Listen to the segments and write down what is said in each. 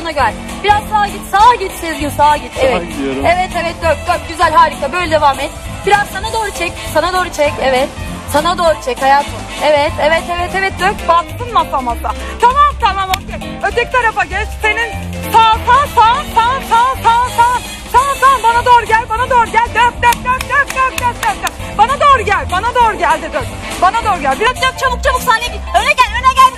bana gel. Biraz sağa git. Sağa git Sezgin sağa git. Evet. gidiyorum. Evet evet dök dök. Güzel harika. Böyle devam et. Biraz sana doğru çek. Sana doğru çek. Evet. Sana doğru çek hayatım. Evet evet evet evet dök. Baktın masa masa. Tamam tamam okey. Öteki tarafa geç. Senin sağ sağ sağ sağ sağ sağ sağ. Sağ sağ bana doğru gel. Bana doğru gel. Dök dök dök dök dök dök dök. dök. Bana doğru gel. Bana doğru gel de dök. Bana doğru gel. Biraz dök çabuk çabuk saniye git. Öne gel öne gel.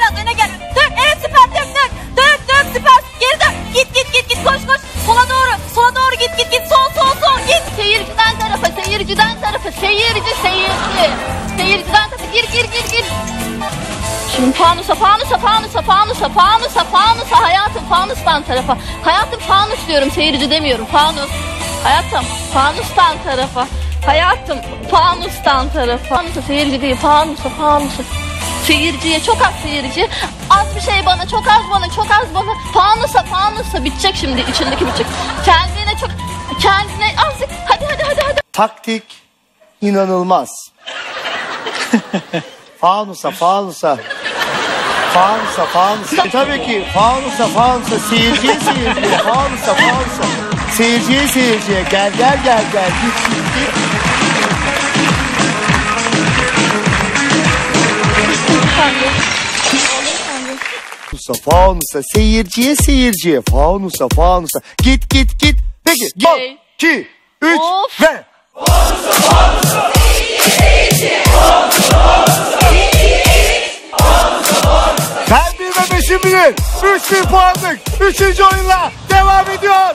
Şimdi fanusa fanusa fanusa fanusa fanusa fanusa hayatım fanustan tarafa. Hayatım fanus diyorum seyirci demiyorum fanus. Hayatım fanustan tarafa. Hayatım fanustan tarafa. Fanusa seyirci değil fanusa fanusa. Seyirciye çok az seyirci. Az bir şey bana çok az bana çok az bana. Fanusa fanusa bitecek şimdi içindeki bitecek. Kendine çok kendine azıcık hadi hadi hadi hadi. Taktik inanılmaz. fanusa fanusa. Fanusa fanusa. E, tabii ki fanusa fanusa seyirciye seyirciye fanusa fanusa. Seyirciye seyirciye gel gel gel gel git git git. Fanusa fanusa seyirciye seyirciye fanusa fanusa git git git. Peki Gay. 2 3 Of. ve Ben bir Emre 3-1 puanlık 3. oyunla devam ediyor.